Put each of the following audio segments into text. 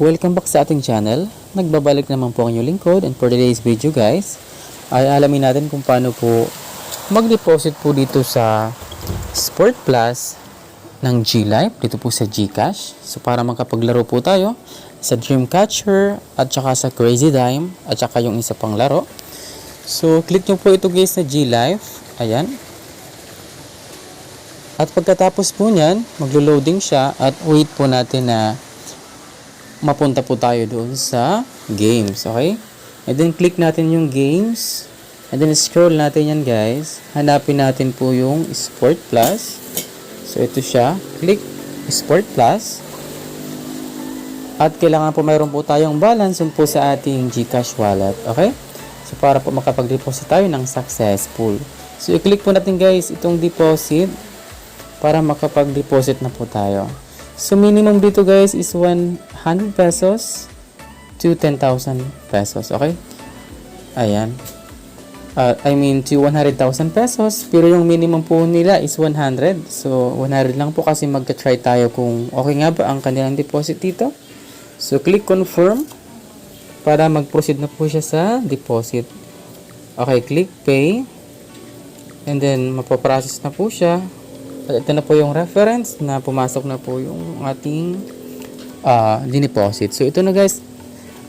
Welcome back sa ating channel. Nagbabalik naman po ang inyong lingkod and for today's video guys, ay alamin natin kung paano po mag-deposit po dito sa Sport Plus ng G-Life, dito po sa Gcash. So para makapaglaro po tayo sa Dreamcatcher at saka sa Crazy Dime at saka yung isa pang laro. So click nyo po ito guys na G-Life. Ayan. At pagkatapos po niyan, maglo-loading siya at wait po natin na mapunta po tayo doon sa games, okay? And then click natin yung games. And then scroll natin yan guys. Hanapin natin po yung Sport Plus. So ito siya. Click Sport Plus. At kailangan po mayroon po tayong balance yun po sa ating GCash wallet, okay? So para po makapag-deposit tayo ng successful. So i-click po natin guys itong deposit para makapag-deposit na po tayo. So minimum dito guys is 100 pesos to 10,000 pesos. Okay? Ayan. Uh, I mean to 100,000 pesos. Pero yung minimum po nila is 100. So 100 lang po kasi magka-try tayo kung okay nga ba ang kanilang deposit dito. So click confirm para mag-proceed na po siya sa deposit. Okay, click pay. And then mapaprocess na po siya. At ito na po yung reference na pumasok na po yung ating uh, dineposit. So ito na guys,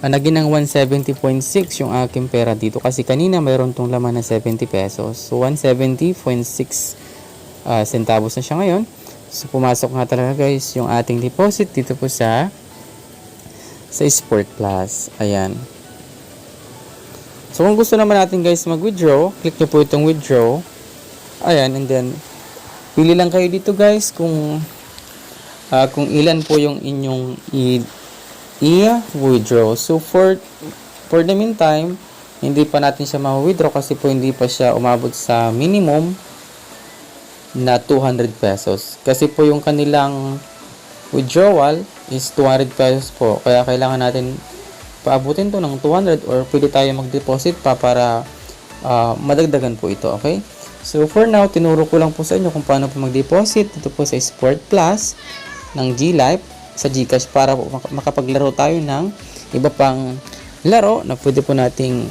uh, naging ng 170.6 yung aking pera dito kasi kanina mayroon tong laman na 70 pesos. So 170.6 uh, centavos na siya ngayon. So pumasok nga talaga guys yung ating deposit dito po sa sa Sport Plus. Ayan. So kung gusto naman natin guys mag-withdraw, click nyo po itong withdraw. Ayan, and then Pili lang kayo dito guys kung uh, kung ilan po yung inyong i-withdraw. So for for the meantime, hindi pa natin siya ma-withdraw kasi po hindi pa siya umabot sa minimum na 200 pesos. Kasi po yung kanilang withdrawal is 200 pesos po. Kaya kailangan natin paabutin to ng 200 or pwede tayo mag-deposit pa para uh, madagdagan po ito. Okay? So for now, tinuro ko lang po sa inyo kung paano po mag-deposit dito po sa Sport Plus ng G-Life sa Gcash para po makapaglaro tayo ng iba pang laro na pwede po nating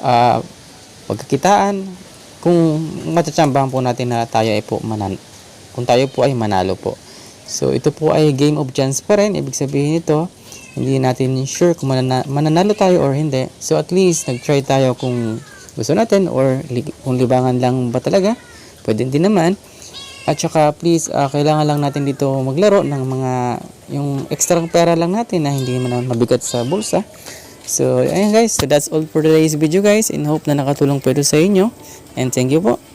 uh, pagkakitaan kung matatsambahan po natin na tayo ay po manan kung tayo po ay manalo po. So ito po ay game of chance pa rin. Ibig sabihin nito, hindi natin sure kung manana mananalo tayo or hindi. So at least nag-try tayo kung gusto natin or kung libangan lang ba talaga, pwede din naman. At saka please, uh, kailangan lang natin dito maglaro ng mga yung extra pera lang natin na hindi naman mabigat sa bulsa. So, ayan guys. So, that's all for today's video guys. And hope na nakatulong po ito sa inyo. And thank you po.